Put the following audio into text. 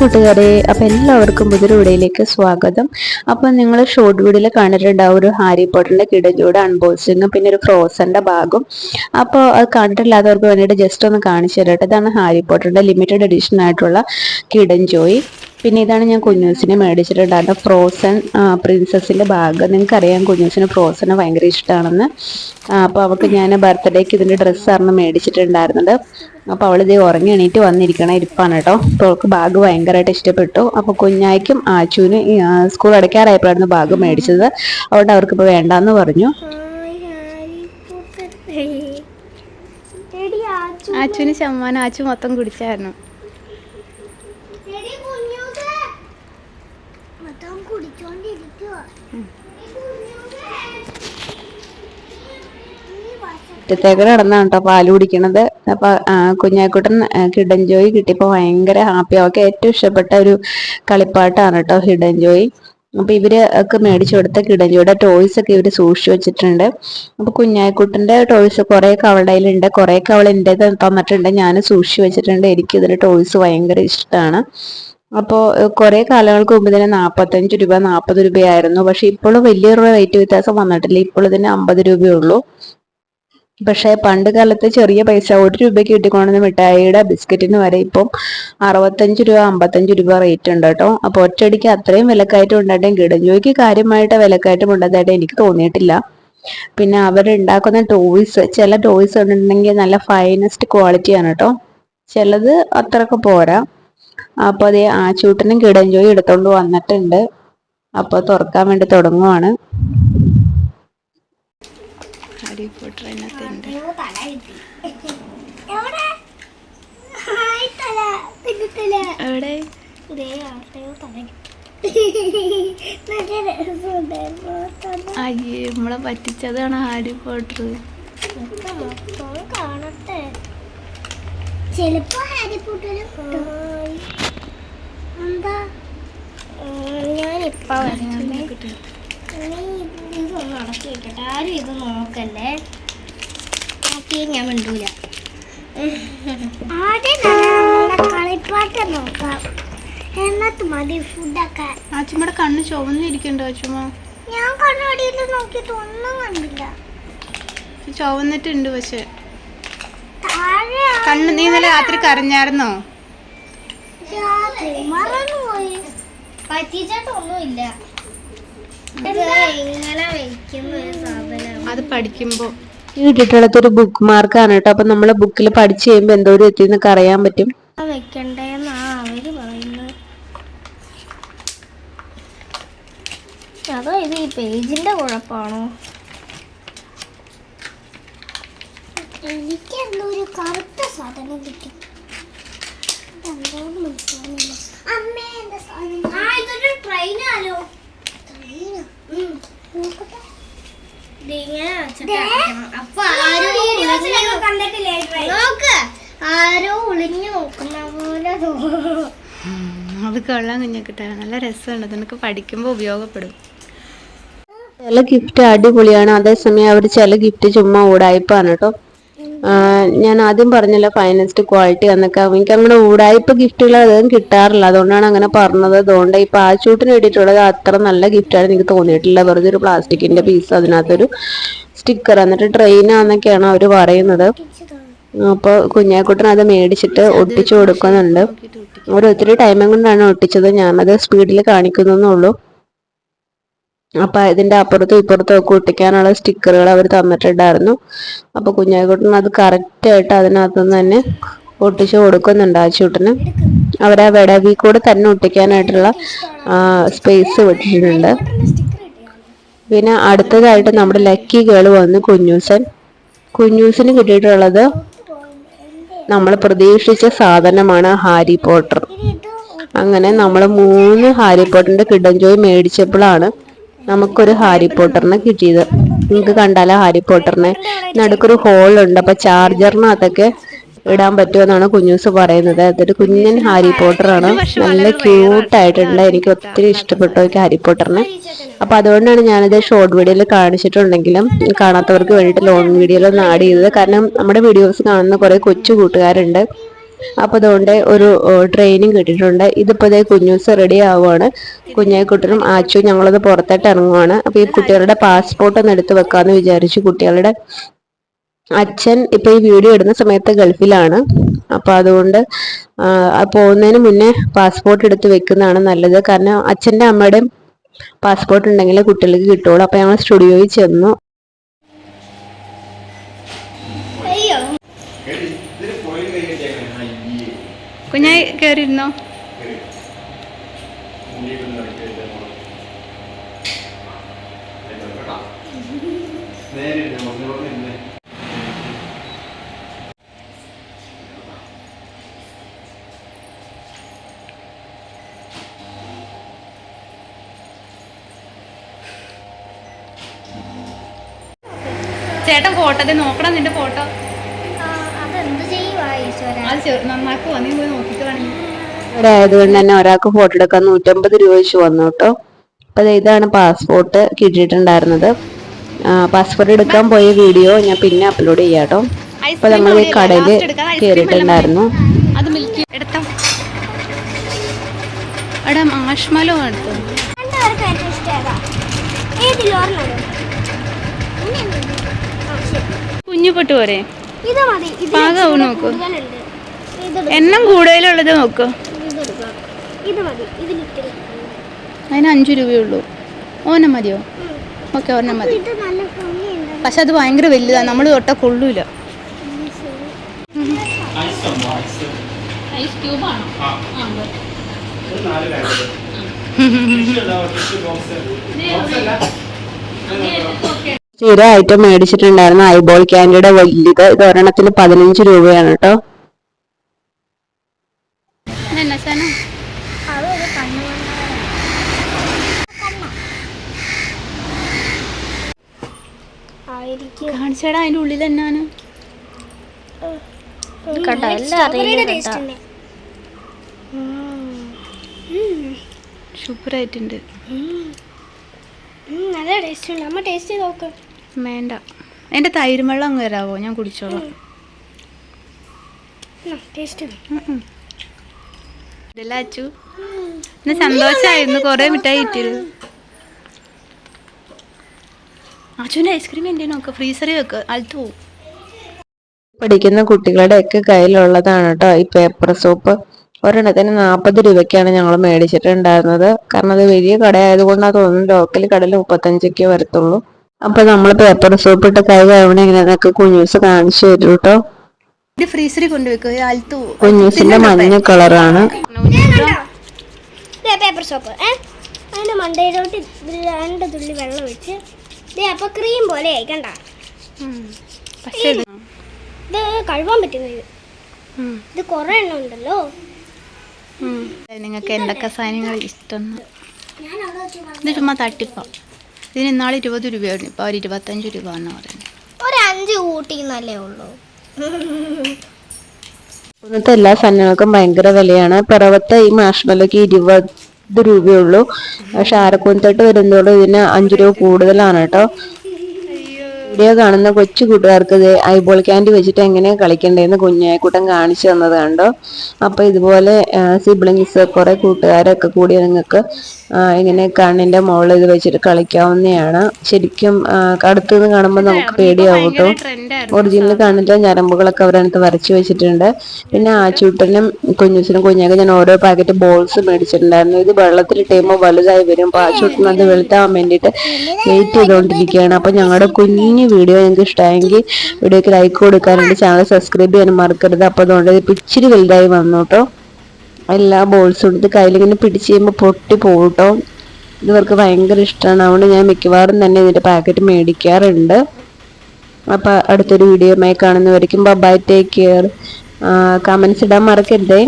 കൂട്ടുകാരെ അപ്പം എല്ലാവർക്കും പുതിയൊരു വീഡിയോയിലേക്ക് സ്വാഗതം. അപ്പം നിങ്ങൾ ഷോർട്ട് വീഡിയോയിൽ കണ്ടിട്ടുണ്ടാവും ഒരു ഹാരി പോട്ടറിന്റെ കിടഞ്ചൂടെ അൺബോക്സിങ്ങും പിന്നെ ഒരു ഫ്രോസന്റെ ഭാഗം. അപ്പോൾ അത് കണ്ടിട്ടില്ലാത്തവർക്ക് വേണ്ടിയിട്ട് ജസ്റ്റ് ഒന്ന് കാണിച്ചു തരട്ടെ ഇതാണ് ഹാരി പോട്ടറിന്റെ ലിമിറ്റഡ് എഡിഷൻ ആയിട്ടുള്ള കിടഞ്ചോയി പിന്നെ ഇതാണ് ഞാൻ കുഞ്ഞൂസിനെ മേടിച്ചിട്ടുണ്ടായിരുന്ന ഫ്രോസൺ പ്രിൻസസിന്റെ ബാഗ്. നിങ്ങൾക്കറിയാം കുഞ്ഞൂസിന് ഫ്രോസനെ ഭയങ്കര ഇഷ്ടമാണെന്ന് അപ്പോൾ അവൾക്ക് ഞാൻ ബർത്ത്ഡേക്ക് ഇതിന്റെ ഡ്രസ്സായിരുന്നു മേടിച്ചിട്ടുണ്ടായിരുന്നത്. അപ്പോൾ അവൾ ഇത് ഉറങ്ങി എണീറ്റ് വന്നിരിക്കണം ഇരിപ്പാണ് കേട്ടോ. അപ്പോൾ അവൾക്ക് ബാഗ് ഭയങ്കരമായിട്ട് ഇഷ്ടപ്പെട്ടു. അപ്പോൾ കുഞ്ഞായിക്കും ആച്ചുവിനും സ്കൂൾ അടയ്ക്കാറായപ്പോഴായിരുന്നു ബാഗ് മേടിച്ചത്. അതുകൊണ്ട് അവർക്ക് ഇപ്പോൾ വേണ്ടാന്ന് പറഞ്ഞു. ആച്ചുവിന് ശമ്മാനം ആച്ചു മൊത്തം കുടിച്ചായിരുന്നു. മുറ്റത്തേക്ക് കിടന്നാണ് കേട്ടോ പാൽ കുടിക്കണത്. അപ്പൊ കുഞ്ഞാക്കുട്ടൻ ഹിഡൻ ജോയ് കിട്ടിയപ്പോ ഭയങ്കര ഹാപ്പി അവർക്ക് ഏറ്റവും ഇഷ്ടപ്പെട്ട ഒരു കളിപ്പാട്ടാണ് കേട്ടോ ഹിഡൻ ജോയ് അപ്പൊ ഇവർ ഒക്കെ മേടിച്ചു കൊടുത്ത കിടഞ്ചോയുടെ ടോയ്സ് ഒക്കെ ഇവർ സൂക്ഷിച്ചു വെച്ചിട്ടുണ്ട്. അപ്പൊ കുഞ്ഞാക്കുട്ടന്റെ ടോയ്സ് കുറെ അവളുടെ കുറെ അവൾ എന്റെ തന്നിട്ടുണ്ട്. ഞാൻ സൂക്ഷിച്ചു വെച്ചിട്ടുണ്ട്. എനിക്ക് ഇതിന്റെ ടോയ്സ് ഭയങ്കര ഇഷ്ടമാണ്. അപ്പോൾ കുറെ കാലങ്ങൾക്ക് മുമ്പ് ഇതിന് നാൽപ്പത്തഞ്ച് രൂപ നാൽപ്പത് രൂപയായിരുന്നു. പക്ഷെ ഇപ്പോഴും വലിയൊരു റേറ്റ് വ്യത്യാസം വന്നിട്ടില്ല. ഇപ്പോൾ ഇതിന് അമ്പത് രൂപയേ ഉള്ളൂ. പക്ഷേ പണ്ട് കാലത്ത് ചെറിയ പൈസ ഒരു രൂപയ്ക്ക് കിട്ടിക്കൊണ്ടുവന്ന മിഠായിയുടെ ബിസ്ക്കറ്റിന് വരെ ഇപ്പം അറുപത്തഞ്ച് രൂപ അമ്പത്തഞ്ച് രൂപ റേറ്റ് ഉണ്ട് കേട്ടോ. അപ്പോൾ ഒറ്റയടിക്ക് അത്രയും വിലക്കയറ്റം ഉണ്ടായിട്ടും കിടഞ്ഞോയ്ക്ക് കാര്യമായിട്ട് വിലക്കയറ്റം ഉണ്ടതായിട്ട് എനിക്ക് തോന്നിയിട്ടില്ല. പിന്നെ അവരുണ്ടാക്കുന്ന ടോയ്സ് ചില ടോയ്സ് ഉണ്ടെങ്കിൽ നല്ല ഫൈനസ്റ്റ് ക്വാളിറ്റി ആണ് കേട്ടോ. ചിലത് അത്രയൊക്കെ പോരാ. അപ്പോൾ അതേ ആ ചൂട്ടനും കിടഞ്ചോയി എടുത്തോണ്ട് വന്നിട്ടുണ്ട്. അപ്പോൾ തുറക്കാൻ വേണ്ടി തുടങ്ങുവാണ്. ഹാരി പോട്ടർ അതിനകത്തുണ്ട്. എവിടെ? അയ്യേ നമ്മളെ പറ്റിച്ചതാണ് ഹാരി പോട്ടർ കാണട്ടെ. ചെലപ്പോ ഹാരി എന്താ? ഞാനിപ്പ നീ ഇതൊന്ന് ആരും ഇത് നോക്കല്ലേ നോക്കി ഞാൻ മിണ്ടൂല നോക്കാം മതി ആച്ചുമ്മയുടെ കണ്ണ് ചുവന്നിരിക്കണ്ടോ അച്ഛമ്മ. ഞാൻ കണ്ണാടിയിൽ നോക്കിയിട്ട് ഒന്നും കണ്ടില്ല ചുവന്നിട്ടുണ്ട് പക്ഷെ. കണ്ണ് നീ ഇന്നലെ രാത്രി കരഞ്ഞായിരുന്നോ? പറ്റിച്ചിട്ടൊന്നുമില്ല ഇത് ഇങ്ങനെ വെക്കുന്ന ഒരു സാധനം അത് പഠിക്കുമ്പോ. കിട്ടിയിട്ടുള്ളത് ഒരു ബുക്ക് മാർക്കാണ് കേട്ടോ. അപ്പൊ നമ്മൾ ബുക്കിൽ പഠിച്ചു കഴിയുമ്പോ എന്തോ ഒരു എത്തി എന്നൊക്കെ അറിയാൻ പറ്റും. വെക്കണ്ടേന്നാ അവർ പറയുന്നത് അതോ ഇത് ഈ പേജിന്റെ കുഴപ്പമാണോ? എനിക്ക് ഒരു കറുത്ത സാധനം കിട്ടി. അമ്മേ, ട്രെയിനാലോ ട്രെയിനോ നോക്കട്ടെ ഇതിങ്ങനെ വെച്ചിട്ട് അടയ്ക്കണം. അപ്പൊ ആരോ ഒളിഞ്ഞ് നോക്ക് ആരോ ഒളിഞ്ഞു നോക്കുന്ന പോലെ തോന്നുന്നു അത് കൊള്ളാൻ കുഞ്ഞക്കിട്ട നല്ല രസമുണ്ട് നിനക്ക് പഠിക്കുമ്പോ ഉപയോഗപ്പെടും. ചില ഗിഫ്റ്റ് അടിപൊളിയാണ്. അതേസമയം അവർ ചില ഗിഫ്റ്റ് ചുമ്മാ ഊടായ്പാണ് കേട്ടോ. ഞാൻ ആദ്യം പറഞ്ഞല്ലോ ഫൈനസ്റ്റ് ക്വാളിറ്റി എന്നൊക്കെ. എനിക്ക് അങ്ങനെ ഊടായ്പ ഗിഫ്റ്റുകൾ അധികം കിട്ടാറില്ല. അതുകൊണ്ടാണ് അങ്ങനെ പറഞ്ഞത്. അതുകൊണ്ട് ആ ചൂട്ടിന് വേണ്ടിയിട്ടുള്ളത് അത്ര നല്ല ഗിഫ്റ്റാണ് എനിക്ക് തോന്നിയിട്ടില്ല വെറുതെ ഒരു പ്ലാസ്റ്റിക്കിന്റെ പീസ് അതിനകത്തൊരു സ്റ്റിക്കർ എന്നിട്ട് ട്രെയിനാന്നൊക്കെയാണ് അവർ പറയുന്നത്. അപ്പോൾ കുഞ്ഞാക്കുട്ടൻ അത് മേടിച്ചിട്ട് ഒട്ടിച്ചു കൊടുക്കുന്നുണ്ട്. അവർ ഒത്തിരി ടൈമും കൊണ്ടാണ് ഒട്ടിച്ചത്. ഞാനത് സ്പീഡിൽ കാണിക്കുന്നുള്ളൂ അപ്പൊ ഇതിന്റെ അപ്പുറത്തും ഇപ്പുറത്തും ഒക്കെ ഒട്ടിക്കാനുള്ള സ്റ്റിക്കറുകൾ അവർ തന്നിട്ടുണ്ടായിരുന്നു. അപ്പോൾ കുഞ്ഞാക്കുട്ടൻ അത് കറക്റ്റായിട്ട് അതിനകത്തുനിന്ന് തന്നെ ഒട്ടിച്ച് കൊടുക്കുന്നുണ്ട് ആ ചൂട്ടിന്. അവരെ വിടവി കൂടെ തന്നെ ഒട്ടിക്കാനായിട്ടുള്ള സ്പേസ് വിട്ടിട്ടുണ്ട്. പിന്നെ അടുത്തതായിട്ട് നമ്മുടെ ലക്കി ഗേൾ വന്ന് കുഞ്ഞൂസൻ. കുഞ്ഞൂസിന് കിട്ടിയിട്ടുള്ളത് നമ്മൾ പ്രതീക്ഷിച്ച സാധനമാണ് ഹാരി പോട്ടർ. അങ്ങനെ നമ്മൾ മൂന്ന് ഹാരി പോട്ടറിന്റെ കിടഞ്ചോയി മേടിച്ചപ്പോഴാണ് നമുക്കൊരു ഹാരി പോട്ടറിനെ കിട്ടിയത്. നിങ്ങൾക്ക് കണ്ടാലോ ഹാരി പോട്ടറിനെ നടുക്കൊരു ഹോൾ ഉണ്ട്. അപ്പൊ ചാർജറിനകത്തൊക്കെ ഇടാൻ പറ്റുമെന്നാണ് കുഞ്ഞൂസ് പറയുന്നത്. അതൊരു കുഞ്ഞൻ ഹാരി പോട്ടറാണ് നല്ല ക്യൂട്ടായിട്ടുണ്ട് എനിക്ക് ഒത്തിരി ഇഷ്ടപ്പെട്ടു എനിക്ക് ഹാരി പോട്ടറിനെ അപ്പൊ അതുകൊണ്ടാണ് ഞാനിത് ഷോർട്ട് വീഡിയോയിൽ കാണിച്ചിട്ടുണ്ടെങ്കിലും കാണാത്തവർക്ക് വേണ്ടിയിട്ട് ലോങ് വീഡിയോയിൽ ഒന്ന് ആഡ് ചെയ്തത്. കാരണം നമ്മുടെ വീഡിയോസ് കാണുന്ന കുറേ കൊച്ചു കൂട്ടുകാരുണ്ട്. അപ്പൊ അതുകൊണ്ട് ഒരു ട്രെയിനിങ് കിട്ടിയിട്ടുണ്ട്. ഇതിപ്പോ ഇതേ കുഞ്ഞൂസ് റെഡി ആവുകയാണ് കുഞ്ഞായിക്കുട്ടനും ആച്ചു ഞങ്ങളത് പുറത്തോട്ട് ഇറങ്ങുവാണ്. അപ്പോൾ ഈ കുട്ടികളുടെ പാസ്പോർട്ട് ഒന്ന് എടുത്ത് വെക്കാന്ന് വിചാരിച്ചു. കുട്ടികളുടെ അച്ഛൻ ഇപ്പൊ ഈ വീഡിയോ ഇടുന്ന സമയത്ത് ഗൾഫിലാണ്. അപ്പോൾ അതുകൊണ്ട് പോകുന്നതിന് മുന്നേ പാസ്പോർട്ട് എടുത്ത് വെക്കുന്നതാണ് നല്ലത്. കാരണം അച്ഛന്റെ അമ്മയുടെയും പാസ്പോർട്ട് ഉണ്ടെങ്കിൽ കുട്ടികൾക്ക് കിട്ടുള്ളൂ. അപ്പോൾ ഞങ്ങൾ സ്റ്റുഡിയോയിൽ ചെന്നു. കുഞ്ഞായി കയറിയിരുന്നോ ചേട്ടൻ ഫോട്ടോ നോക്കണം നിന്റെ ഫോട്ടോ. ഇവിടെ ആയതുകൊണ്ട് തന്നെ ഒരാൾക്ക് ഫോട്ടോ എടുക്കാൻ നൂറ്റമ്പത് രൂപ വെച്ച് വന്നു കേട്ടോ. അപ്പൊ ഇതാണ് പാസ്പോർട്ട് കിട്ടിയിട്ടുണ്ടായിരുന്നത്. പാസ്പോർട്ട് എടുക്കാൻ പോയ വീഡിയോ ഞാൻ പിന്നെ അപ്ലോഡ് ചെയ്യാം കേട്ടോ. അപ്പൊ നമ്മൾ ഈ കടയിൽ കേറിയിട്ടുണ്ടായിരുന്നു. അത് മിൽക്ക് എടുത്തോ. മാഷ്മലോ കുഞ്ഞു പൊട്ടു പോരെ. ഇത് മതി. ഇത് പാകാവും നോക്കൂ. എണ്ണം കൂടുതലുള്ളത് നോക്ക്. അതിന് അഞ്ചു രൂപയുള്ളൂ. ഓനം മതിയോ? ഓക്കെ ഒരെണ്ണം മതി. പക്ഷെ അത് ഭയങ്കര വലുതാണ് നമ്മൾ തൊട്ട കൊള്ളൂല. ഐസ് ക്യൂബ് ആണോ? സ്ഥിര ഐറ്റം മേടിച്ചിട്ടുണ്ടായിരുന്നു. ഐബോൾ ക്യാൻഡിയുടെ വലുത് ഇത് ഒരെണ്ണത്തിന് പതിനഞ്ച് രൂപയാണ് കേട്ടോ. ആയിരിക്കും. കാണിച്ചേടാ അതിന്റെ ഉള്ളിൽ എന്നാണ്? കണ്ടോ എല്ലാം അറിയില്ല സൂപ്പർ ആയിട്ടുണ്ട് നല്ല ടേസ്റ്റ് ഉണ്ട്. അമ്മ ടേസ്റ്റ് ചെയ്ത് നോക്ക്. വേണ്ട. എന്റെ തൈര് വെള്ളം അങ്ങ് തരാവോ? ഞാൻ കുടിച്ചോളാം. ടേസ്റ്റ് ഇതല്ല അച്ചു. കൊറേ മിഠായി കിട്ടിയത്. അച്ചുവിന്റെ ഐസ്ക്രീം എന്റെ നോക്ക് ഫ്രീസറിൽ വെക്ക് അൽത്ത് പോവും. പഠിക്കുന്ന കുട്ടികളുടെ ഒക്കെ കയ്യിലുള്ളതാണ് കേട്ടോ ഈ പേപ്പർ സോപ്പ്. ഒരെണ്ണത്തിന് നാൽപ്പത് രൂപയ്ക്കാണ് ഞങ്ങൾ മേടിച്ചിട്ടുണ്ടായിരുന്നത്. കാരണം അത് വലിയ കടയായതുകൊണ്ടാണ് തോന്നുന്നു ലോക്കൽ കടയിൽ മുപ്പത്തഞ്ചൊക്കെ വരത്തുള്ളൂ. അപ്പൊ നമ്മൾ പേപ്പർ സോപ്പ് ഇട്ട് കൈ കഴിവണെങ്കിൽ അതൊക്കെ കുഞ്ഞൂസ് കാണിച്ചു തരൂട്ടോ ഇത് ഫ്രീസറിൽ കൊണ്ടുവെക്കുക അൽത്ത് പോവും കുഞ്ഞൂസിന്റെ മഞ്ഞ കളറാണ്. പേപ്പർ സോപ്പ് ഏ അതിന്റെ മണ്ടയിലോട്ട് രണ്ട് തുള്ളി വെള്ളം വെച്ച് ദേ അപ്പൊ ക്രീം പോലെ ആയി കണ്ട? പക്ഷേ ഇത് കഴുവാൻ കഴുകാൻ പറ്റുന്ന ഇത്. ഇത് കുറെ എണ്ണം ഉണ്ടല്ലോ. നിങ്ങൾക്ക് എന്തൊക്കെ സാധനങ്ങൾ ഇഷ്ടം? ഞാൻ അവിടെ വെച്ച് ഇത് ചുമ്മാ തട്ടിപ്പാ ഇതിന് ഇന്നാളെ ഇരുപത് രൂപയായിരുന്നു ഇപ്പോൾ അവർ ഇരുപത്തഞ്ച് രൂപ എന്ന് പറയുന്നത് ഒരു അഞ്ച് കൂട്ടിന്നല്ലേ ഉള്ളൂ. ഇന്നത്തെ എല്ലാ സാധനങ്ങൾക്കും ഭയങ്കര വിലയാണ്. പിറവത്തെ ഈ മാഷ്മലയ്ക്ക് ഇരുപത് രൂപയുള്ളൂ. പക്ഷെ ആരക്കുന്നത്തോട്ട് വരുന്നതോടെ ഇതിന് അഞ്ചു രൂപ കൂടുതലാണ് കേട്ടോ. വീഡിയോ കാണുന്ന കൊച്ചു കൂട്ടുകാർക്ക് ഇത് ഐബോൾ ക്യാൻഡി വെച്ചിട്ട് എങ്ങനെ കളിക്കണ്ടേന്ന് കൂട്ടം കാണിച്ചു തന്നത് കണ്ടോ? അപ്പോൾ ഇതുപോലെ സിബ്ലിങ്സ് കുറേ കൂട്ടുകാരൊക്കെ കൂടി നിങ്ങൾക്ക് ഇങ്ങനെ കണ്ണിന്റെ മുകളിൽ ഇത് വെച്ചിട്ട് കളിക്കാവുന്നതാണ് ശരിക്കും ആ, അടുത്തുനിന്ന് കാണുമ്പോൾ നമുക്ക് പേടിയാവും കേട്ടോ. ഒറിജിനൽ കണ്ണിന്റെ ഞരമ്പുകളൊക്കെ അവരടുത്ത് വരച്ചു വെച്ചിട്ടുണ്ട്. പിന്നെ ആച്ചൂട്ടനും കുഞ്ഞുസിനും കുഞ്ഞാക്കും ഞാൻ ഓരോ പാക്കറ്റ് ബോൾസ് മേടിച്ചിട്ടുണ്ടായിരുന്നു. ഇത് വെള്ളത്തിൽ ഇട്ടുമ്പോൾ വലുതായി വരും. അപ്പൊ ആച്ചൂട്ടൻ അത് വെളുത്താൻ വേണ്ടിയിട്ട് വെയിറ്റ് ചെയ്തുകൊണ്ടിരിക്കുകയാണ് അപ്പൊ ഞങ്ങളുടെ കുഞ്ഞു വീഡിയോ ഞങ്ങൾക്ക് ഇഷ്ടമായെങ്കിൽ വീഡിയോക്ക് ലൈക്ക് കൊടുക്കാറുണ്ട്. ചാനൽ സബ്സ്ക്രൈബ് ചെയ്യാൻ മറക്കരുത്. അപ്പൊ അതുകൊണ്ട് ഇത് ഇച്ചിരി വലുതായി വന്നു കേട്ടോ. എല്ലാ ബോൾസും എടുത്ത് കയ്യിലിങ്ങനെ പിടിച്ച് ചെയ്യുമ്പോൾ പൊട്ടി പോകട്ടോ കേട്ടോ ഇവർക്ക് ഭയങ്കര ഇഷ്ടമാണ് അതുകൊണ്ട് ഞാൻ മിക്കവാറും തന്നെ ഇതിന്റെ പാക്കറ്റ് മേടിക്കാറുണ്ട്. അപ്പോൾ അടുത്തൊരു വീഡിയോയുമായി കാണുന്നവരേക്കും ബൈ ടേക്ക് കെയർ കമൻസ് ഇടാൻ മറക്കരുതേ.